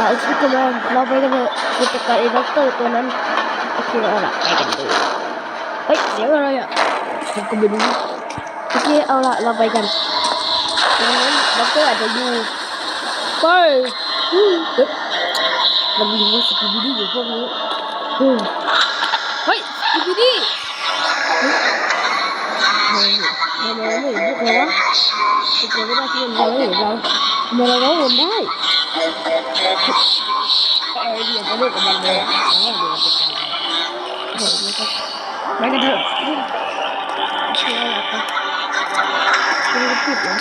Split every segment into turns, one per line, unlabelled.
ขายชุดกันเราไปกันเถอะกูจะกับไอ้ด็กเตอร์ตัวนั้นโอเคเล้ละไปกันดูเฮ้ยเสียงอะไรอะผมก็ไม่รู้โอเคเอาละเราไปกันดังนั้นด็อกเตอร์อาจจะอยู่ไปมันมีสกิบิดีอยู่พวกนี้เฮ้ยสกิบิดี้เราไม่เห็นพวกเราวะจะเจอไม่ได้ที่มันเราไม่เห็นเราเมื่อเราก็วนได้ Ay, Dios, qué loco, mal me Mấy cái đường Chưa là không Chưa là kịp lắm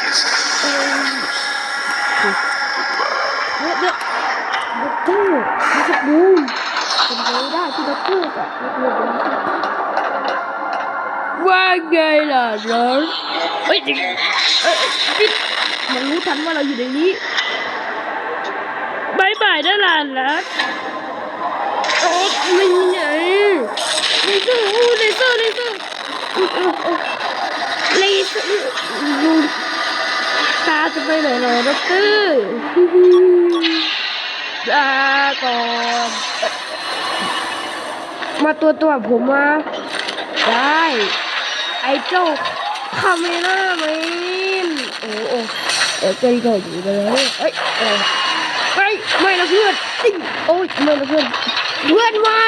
Được, được Được tư Nó sụp đuôi Tình thế đã thì được tư cả Được được đúng tư Quá ghê là lớn Ê, đừng Ê, ê, ê Mình hút thánh quá là gì để lý บายบายนะหลานนะโอ้ไม่ไงเลเซอร์โอ้เลเซอร์เลเซอร์เลเซอร์ตาจะไปไหนหรอด็อกเตอร์ลาก่อนมาตัวตัวผมมาได้ ไอ้เจ้าคาเมล่าแมนโอ้โอ้เดี๋ยวเจอก็อยู่ไปเลยเอ้ย ไม่นะเพื่อนติ๊งโอ้ยไม่นะเพื่อนเพื่อนไม่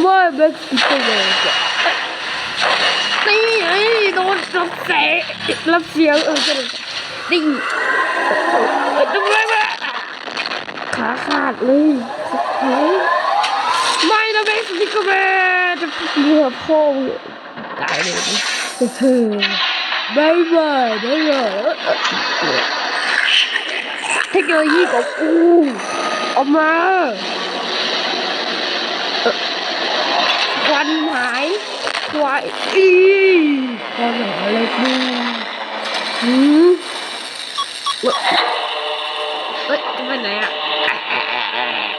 ไม่เบ็กซิโกเลยจ้ะนี่ไอ้โดนรับแสงรับเสียงเออจะเลยดิ่งเออทำไมวะขาขาดเลยไม่นะเบ็กซิโกเลยจะเลือพ่อตายเลยเฮ้ยบายบายบายบาย เทคโนโลยีของกูออกมาควันหายควายอีควันหายเลยกูหืมเว้ยเอ้ยจะไปไหนอะ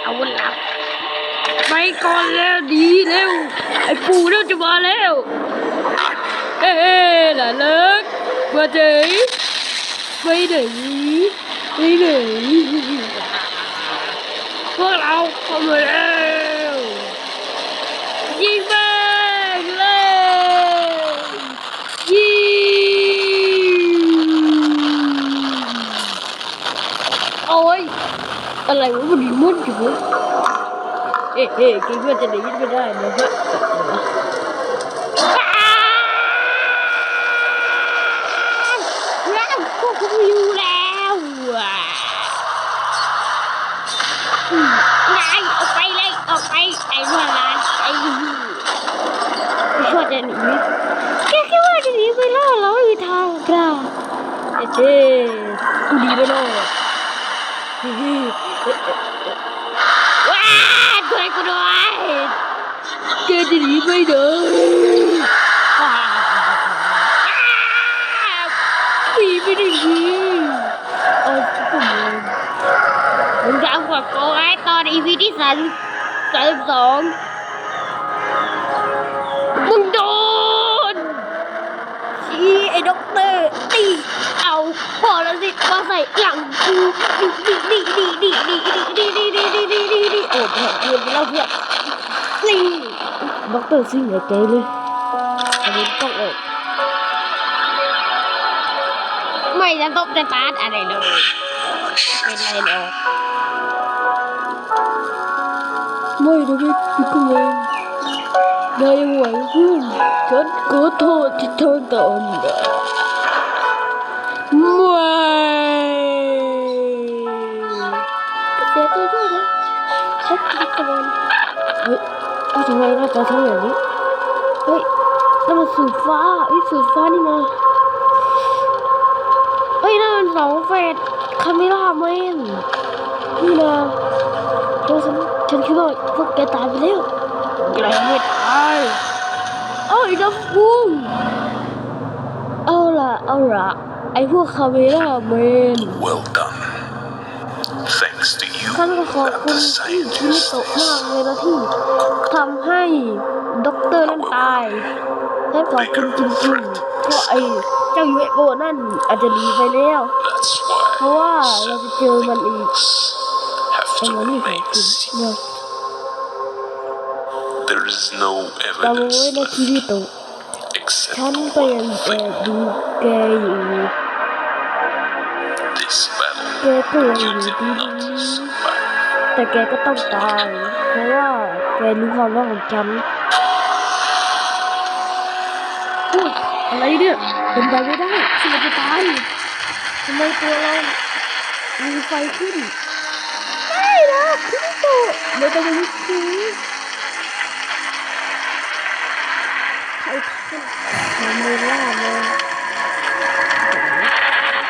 เอาวันลับไปก่อนแล้วดีเร็วไอ้ปู่เร็วจะมาแล้วเอ๊ะหลานเลิกมาเจอ ไปไหนไปไหนพวกเราเข้ามาแล้วยิงแม่งเลยยิงโอ้ยอะไรวะมันดีมุ่นอยู่เอ๊ะเอ๊ะคิดว่าจะได้ยินไม่ได้นะฮะแล้ว วบคุมอยู่แล้วอะอืมนายออกไปเลยออกไปไอ้พลานไอ้หูไม่ว่าจะหนีแค่คิดว่าจะหนีไปแล้วเราไม่มีทางกล้าเอ๊ะเจ๊กูดีไปแล้วเฮ้ยว้าช่วยกูด้วยแกจะหนีไปไหนว้าวหนีไปไหนดีโอ้ยกูมึง มึงจะเอากดโกไว้ตอนอีพีที่ สามสามสองมึงโดนชี้ไอ้ด็อกเตอร์ตีเอาพอล้วสิมาใส่หลังกูดีดีดีดีดีดีดีดีดีดีดีดีโอ้โหเพื่อนไปแล้วเพื่อนนี่ด็อกเตอร์ซิ่งไอ้เจ๊เลยอันนี้ต้องเออไม่จะตบจะตาร์ทอะไรเลยเป็นไรเนาะ ไม่นะพี่พี่กุมารนายยังไหวเพื่อนฉันขอโทษที่เธอตอนนะไม่เสียใจด้วยนะฉันพี่กุมารเฮ้ยเอาทำไมหน้าตาทำอย่างนี้เฮ้ยนั่นมันสูตรฟ้าไอ้สูตรฟ้านี่นะเฮ้ยนั่นมันสองเฟสคาเมล่าแมนนี่นะ เดี๋ยวฉันฉันคิดว่าพวกแกตายไปแล้วแกไม่ตายเอ้ยดับฟูเอาล่ะ เอาล่ะ ไอพวกคาเมล่าแมน
Well done. Thanks to you
ข้าต้องขอบ
and
คุณ
the
ที่คิมิโตะ
scientists.
มากเลยนะที่ทำให้ด็อกเตอร์นั่นตายฉันขอบคุณจริงๆเพราะไอเจ้ายูเอโอนั่นอาจจะหนีไปแล้ว
That's
เพราะว่าเราจะเจอมันอีก
why
ไอ้หมอนี่ของจริง
makes.
เนาะ
There is no
จำไว้
evidence
นะคิริโตะ
except
ฉันก็ยังแอบดูแกอยู่
this battle.
แกก็ยังอยู่
You
ดี
did not survive.
แต่แกก็ต้องตายเพราะว่าแกรู้ความรักของฉันอุ๊ยอะไรเนี่ยเป็นไปไม่ได้ที่มันจะตายทำไมตัวเรามีไฟขึ้นไม่นะ คิริโต